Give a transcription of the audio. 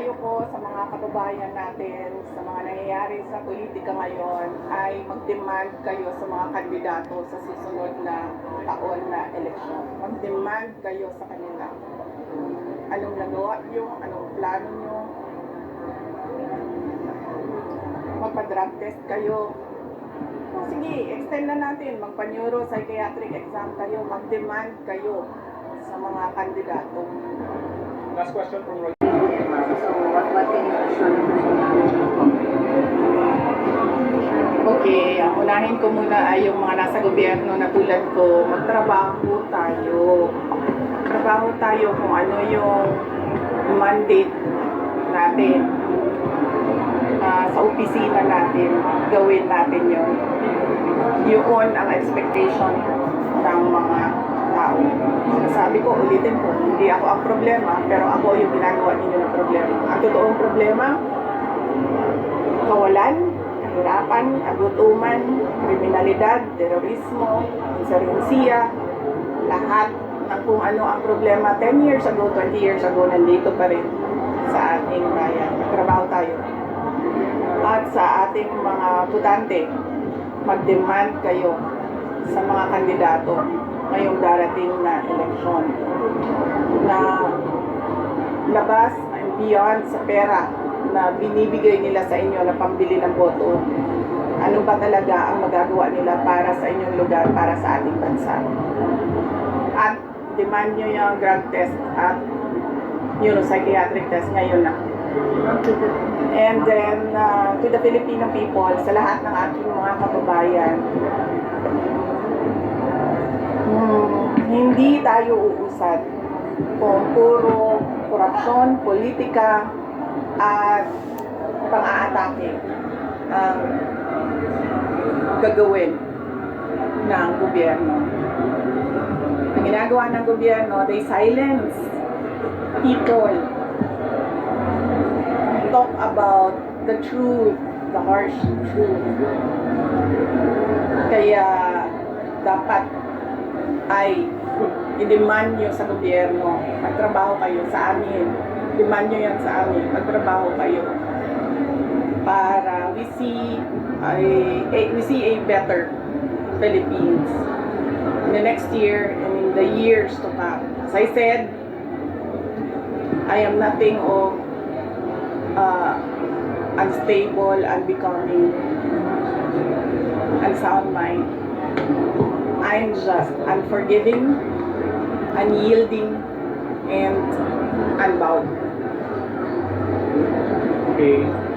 payo ko sa mga kababayan natin, sa mga nangyayari sa politika ngayon, ay mag-demand kayo sa mga kandidato sa susunod na taon na eleksyon. Mag-demand kayo sa kanila. Anong nagawa nyo? Anong plano nyo? Magpa-drug test kayo. O sige, extend na natin. Magpa-neuro psychiatric exam kayo. Mag-demand kayo sa mga kandidato. Last question from Okay, ang unahin ko muna ay yung mga nasa gobyerno na tulad ko, magtrabaho tayo. Trabaho tayo kung ano yung mandate natin Ah, sa opisina natin, gawin natin yun. Yun ang expectation ng mga tao. Ko, ulitin ko, hindi ako ang problema, pero ako yung ginagawa ninyo ng problema. Ang totoong problema, kawalan, kahirapan, kagutuman, kriminalidad, terorismo, insurgensiya, lahat ng kung ano ang problema 10 years ago, 20 years ago, nandito pa rin sa ating bayan. Magtrabaho tayo. At sa ating mga butante, mag-demand kayo sa mga kandidato ngayong darating na eleksyon na labas and beyond sa pera na binibigay nila sa inyo na pambili ng boto, ano ba talaga ang magagawa nila para sa inyong lugar, para sa ating bansa. At demand nyo yung drug test at neuropsychiatric test ngayon na. And then, uh, to the Filipino people, sa lahat ng aking mga kababayan, hindi tayo uusad kung puro korupsyon, politika, at pang-aatake ang gagawin ng gobyerno. Ang ginagawa ng gobyerno, they silence people talk about the truth, the harsh truth. Kaya dapat ay i-demand nyo sa gobyerno, magtrabaho kayo sa amin. Demand nyo yan sa amin, magtrabaho kayo para we see a, a we see a better Philippines in the next year and in the years to come. As I said, I am nothing of uh, unstable, unbecoming, unsound mind. I'm just unforgiving, unyielding, and unbound. Okay.